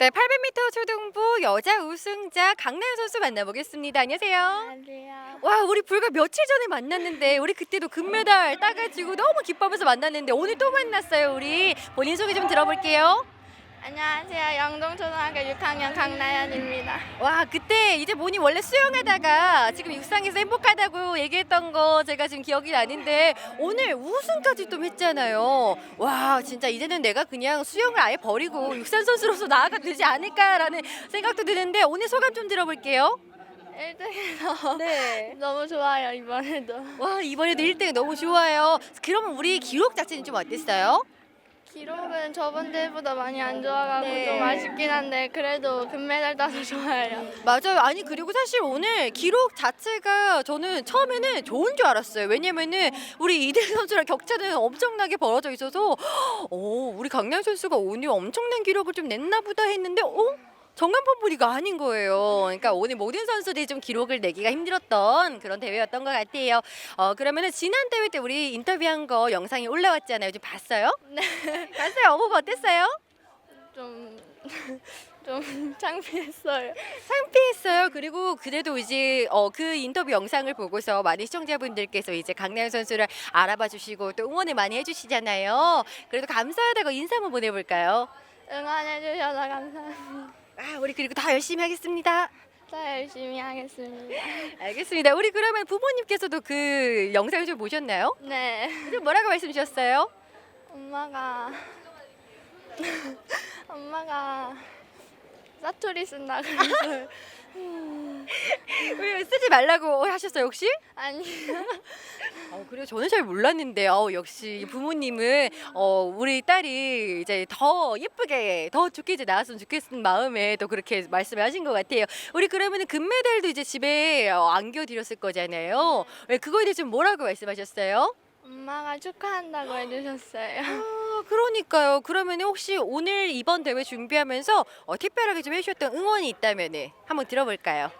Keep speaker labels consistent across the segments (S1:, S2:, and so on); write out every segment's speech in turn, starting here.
S1: 네, 800m 초등부 여자 우승자 강나연 선수 만나보겠습니다. 안녕하세요.
S2: 안녕하세요.
S1: 와, 우리 불과 며칠 전에 만났는데 우리 그때도 금메달 따가지고 너무 기뻐하면서 만났는데 오늘 또 만났어요. 우리 본인 소개 좀 들어볼게요.
S2: 안녕하세요. 영동초등학교 6학년 강나연입니다.
S1: 와, 그때 이제 본인 원래 수영하다가 지금 육상에서 행복하다고 얘기했던 거 제가 지금 기억이 나는데 오늘 우승까지 또 했잖아요. 와, 진짜 이제는 내가 그냥 수영을 아예 버리고 육상 선수로서 나아가도 되지 않을까라는 생각도 드는데 오늘 소감 좀 들어볼게요.
S2: 1등해서
S1: 네.
S2: 너무 좋아요, 이번에도.
S1: 와, 이번에도 1등 너무 좋아요. 그러면 우리 기록 자체는 좀 어땠어요?
S2: 기록은 저번 대회보다 많이 안 좋아가고
S1: 네.
S2: 좀 아쉽긴 한데 그래도 금메달 따서 좋아요.
S1: 맞아요. 아니 그리고 사실 오늘 기록 자체가 저는 처음에는 좋은 줄 알았어요. 왜냐면은 우리 이대 선수랑 격차는 엄청나게 벌어져 있어서 오 우리 강량 선수가 오늘 엄청난 기록을 좀 냈나 보다 했는데 어? 정한번부리가 아닌 거예요. 그러니까 오늘 모든 선수들이 좀 기록을 내기가 힘들었던 그런 대회였던 것 같아요. 어 그러면은 지난 대회 때 우리 인터뷰한 거 영상이 올라왔잖아요. 좀 봤어요?
S2: 네.
S1: 봤어요. 어머 어땠어요?
S2: 좀, 좀 창피했어요.
S1: 창피했어요. 그리고 그래도 이제 어, 그 인터뷰 영상을 보고서 많은 시청자분들께서 이제 강나연 선수를 알아봐 주시고 또 응원을 많이 해주시잖아요. 그래도 감사하다고 인사 한번 보내볼까요?
S2: 응원해주셔서 감사합니다.
S1: 아, 우리 그리고 다 열심히 하겠습니다.
S2: 더 열심히 하겠습니다.
S1: 알겠습니다. 우리 그러면 부모님께서도 그 영상을 좀 보셨나요?
S2: 네.
S1: 좀 뭐라고 말씀 주셨어요?
S2: 엄마가 엄마가 사투리 쓴다 그래서
S1: 왜 쓰지 말라고 하셨어요 혹시?
S2: 아니
S1: 어, 그래요. 저는 잘 몰랐는데 어, 역시 부모님은 어, 우리 딸이 이제 더 예쁘게 더 좋게 이제 나왔으면 좋겠는 마음에 또 그렇게 말씀을 하신 것 같아요. 우리 그러면은 금메달도 이제 집에 어, 안겨드렸을 거잖아요. 왜 그거에 대해 좀 뭐라고 말씀하셨어요?
S2: 엄마가 축하한다고 해주셨어요.
S1: 아, 그러니까요. 그러면 혹시 오늘 이번 대회 준비하면서 어, 특별하게 좀 해주셨던 응원이 있다면 한번 들어볼까요?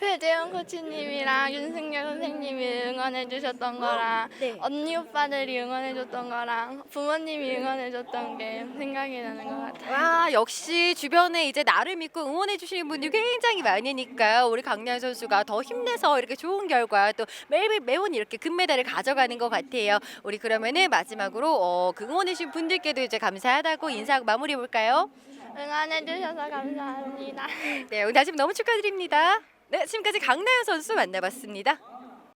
S2: 배재훈 코치님이랑 윤승열 선생님이 응원해 주셨던 거랑
S1: 네.
S2: 언니 오빠들이 응원해 줬던 거랑 부모님이 응원해 줬던 게 생각이 나는 것 같아요.
S1: 와 역시 주변에 이제 나를 믿고 응원해 주시는 분들이 굉장히 많으니까 우리 강나연 선수가 더 힘내서 이렇게 좋은 결과 또 매일 매번 이렇게 금메달을 가져가는 것 같아요. 우리 그러면은 마지막으로 어, 그 응원해 주신 분들께도 이제 감사하다고 인사하고 마무리해 볼까요?
S2: 응원해 주셔서 감사합니다.
S1: 네 오늘 다시 한번 너무 축하드립니다. 네 지금까지 강나연 선수 만나봤습니다.